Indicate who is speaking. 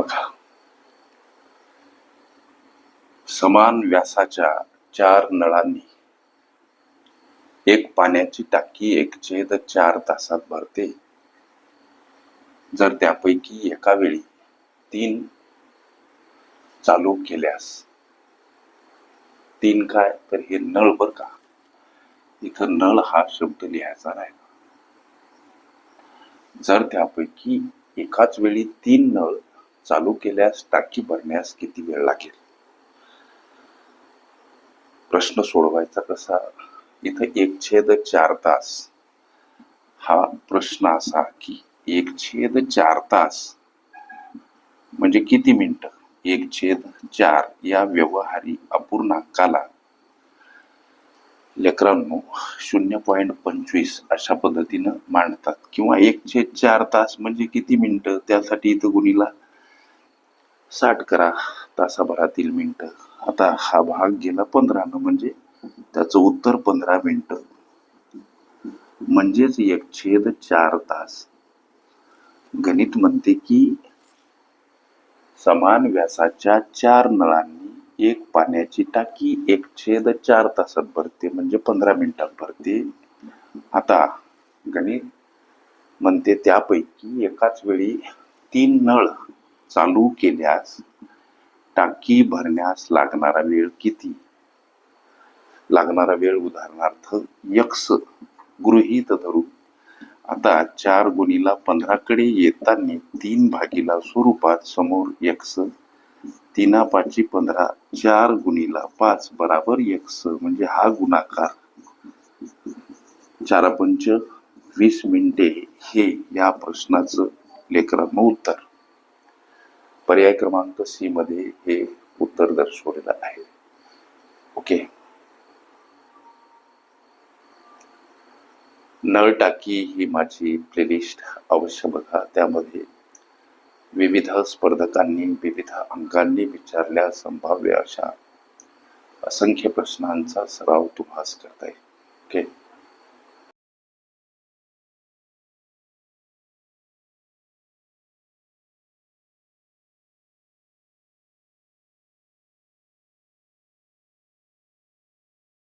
Speaker 1: बघा. समान व्यासाच्या चार नळांनी एक पाण्याची टाकी एक छेद चार तासात भरते. जर त्यापैकी एका वेळी तीन चालू केल्यास तीन काय? तर हे नळ बर का? इथं नळ हा शब्द लिहायचा नाही. जर त्यापैकी एकाच वेळी तीन नळ चालू केल्यास टाकी भरण्यास किती वेळ लागेल? प्रश्न सोडवायचा कसा? इथं एक छेद चार तास. हा प्रश्न असा की एक छेद चार तास म्हणजे किती मिनिटं? एक छेद चार या व्यवहारी अपूर्णांकाला लेकरांनो शून्य पॉईंट पंचवीस अशा पद्धतीनं मांडतात. किंवा एक छेद चार तास म्हणजे किती मिनिटं? त्यासाठी इथं गुणीला साठ करा तासाभरातील मिनिटं. आता हा भाग गेला पंधरानं म्हणजे त्याचं उत्तर पंधरा मिनिटं. म्हणजेच एक छेद चार तास. गणित म्हणते की समान व्यासाच्या चार नळांनी एक पाण्याची टाकी एक छेद चार तासात भरते म्हणजे पंधरा मिनिटात भरते. आता गणित म्हणते त्यापैकी एकाच वेळी तीन नळ चालू केल्यास टाकी भरण्यास लागणारा वेळ किती? लागणारा वेळ उदाहरणार्थ यक्स गृहीत धरू. आता चार गुणीला पंधराकडे येताना तीन भागीला स्वरूपात समोर यक्स. तीना पाची पंधरा चार गुणीला पाच बराबर यक्स म्हणजे हा गुणाकार. चार पंच वीस मिनिटे हे या प्रश्नाचं लेकरांना उत्तर. पर्याय क्रमांक सी मध्ये हे उत्तर दर्शवलेलं आहे. ओके नळ टाकी ही माझी प्लेलिस्ट अवश्य बघा. त्यामध्ये विविध स्पर्धकांनी विविध अंकांनी विचारल्या संभाव्य अशा असंख्य प्रश्नांचा सराव तुम्हास करता येईल. ओके